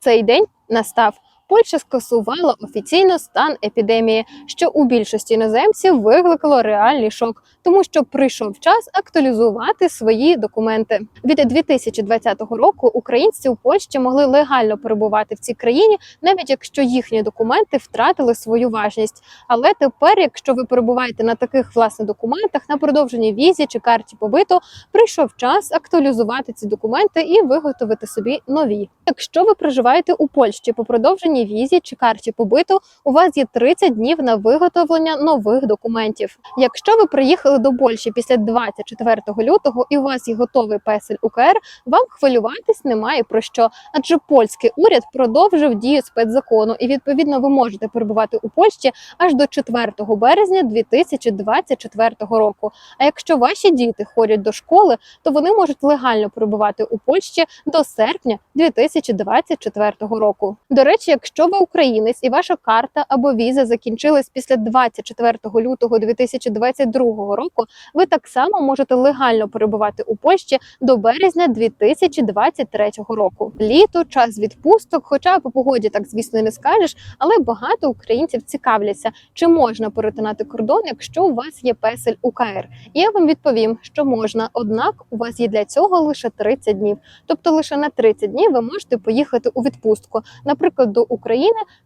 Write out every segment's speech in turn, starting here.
Цей день настав. Польща скасувала офіційно стан епідемії, що у більшості іноземців викликало реальний шок, тому що прийшов час актуалізувати свої документи. Від 2020 року українці у Польщі могли легально перебувати в цій країні, навіть якщо їхні документи втратили свою важність. Але тепер, якщо ви перебуваєте на таких власне документах на продовженій візі чи карті побиту, прийшов час актуалізувати ці документи і виготовити собі нові. Якщо ви проживаєте у Польщі по продовженій візі чи карті побиту, у вас є 30 днів на виготовлення нових документів. Якщо ви приїхали до Польщі після 24 лютого і у вас є готовий песель УКР, вам хвилюватись немає про що, адже польський уряд продовжив дію спецзакону, і відповідно ви можете перебувати у Польщі аж до 4 березня 2024 року. А якщо ваші діти ходять до школи, то вони можуть легально перебувати у Польщі до серпня 2024 року. До речі, якщо ви українець і ваша карта або віза закінчилась після 24 лютого 2022 року, ви так само можете легально перебувати у Польщі до березня 2023 року. Літо, час відпусток, хоча по погоді так звісно не скажеш, але багато українців цікавляться, чи можна перетинати кордон, якщо у вас є песель УКР. І я вам відповім, що можна, однак у вас є для цього лише 30 днів. Тобто лише на 30 днів ви можете поїхати у відпустку, наприклад, до України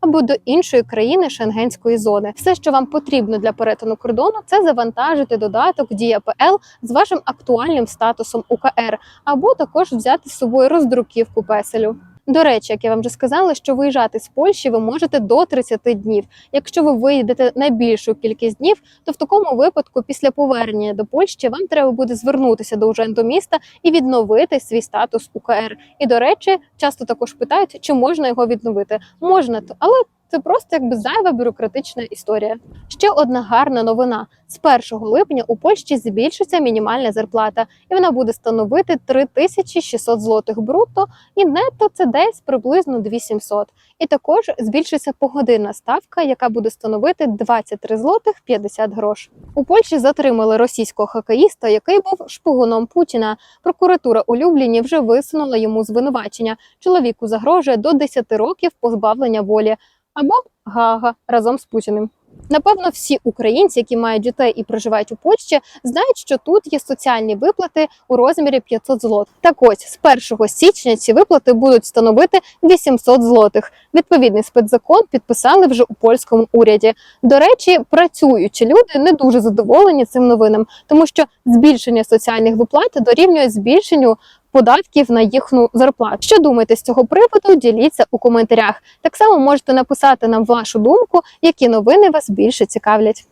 або до іншої країни Шенгенської зони. Все, що вам потрібно для перетину кордону, це завантажити додаток Дія ПЛ з вашим актуальним статусом УКР, або також взяти з собою роздруківку песелю. До речі, як я вам вже сказала, що виїжджати з Польщі ви можете до 30 днів. Якщо ви виїдете на більшу кількість днів, то в такому випадку, після повернення до Польщі, вам треба буде звернутися до удженту міста і відновити свій статус УКР. І до речі, часто також питають, чи можна його відновити. Можна, але це просто якби зайва бюрократична історія. Ще одна гарна новина: з 1 липня у Польщі збільшиться мінімальна зарплата, і вона буде становити 3600 злотих брутто, і нетто це десь приблизно 2700. І також збільшиться погодинна ставка, яка буде становити 23 злотих 50 грош. У Польщі затримали російського хокеїста, який був шпигуном Путіна. Прокуратура у Любліні вже висунула йому звинувачення. Чоловіку загрожує до 10 років позбавлення волі або Гага разом з Путіним. Напевно, всі українці, які мають дітей і проживають у Польщі, знають, що тут є соціальні виплати у розмірі 500 злот. Так ось з 1 січня ці виплати будуть становити 800 злотих. Відповідний спецзакон підписали вже у польському уряді. До речі, працюючі люди не дуже задоволені цим новинам, тому що збільшення соціальних виплат дорівнює збільшенню податків на їхню зарплату. Що думаєте з цього приводу? Діліться у коментарях. Так само можете написати нам вашу думку, які новини вас більше цікавлять.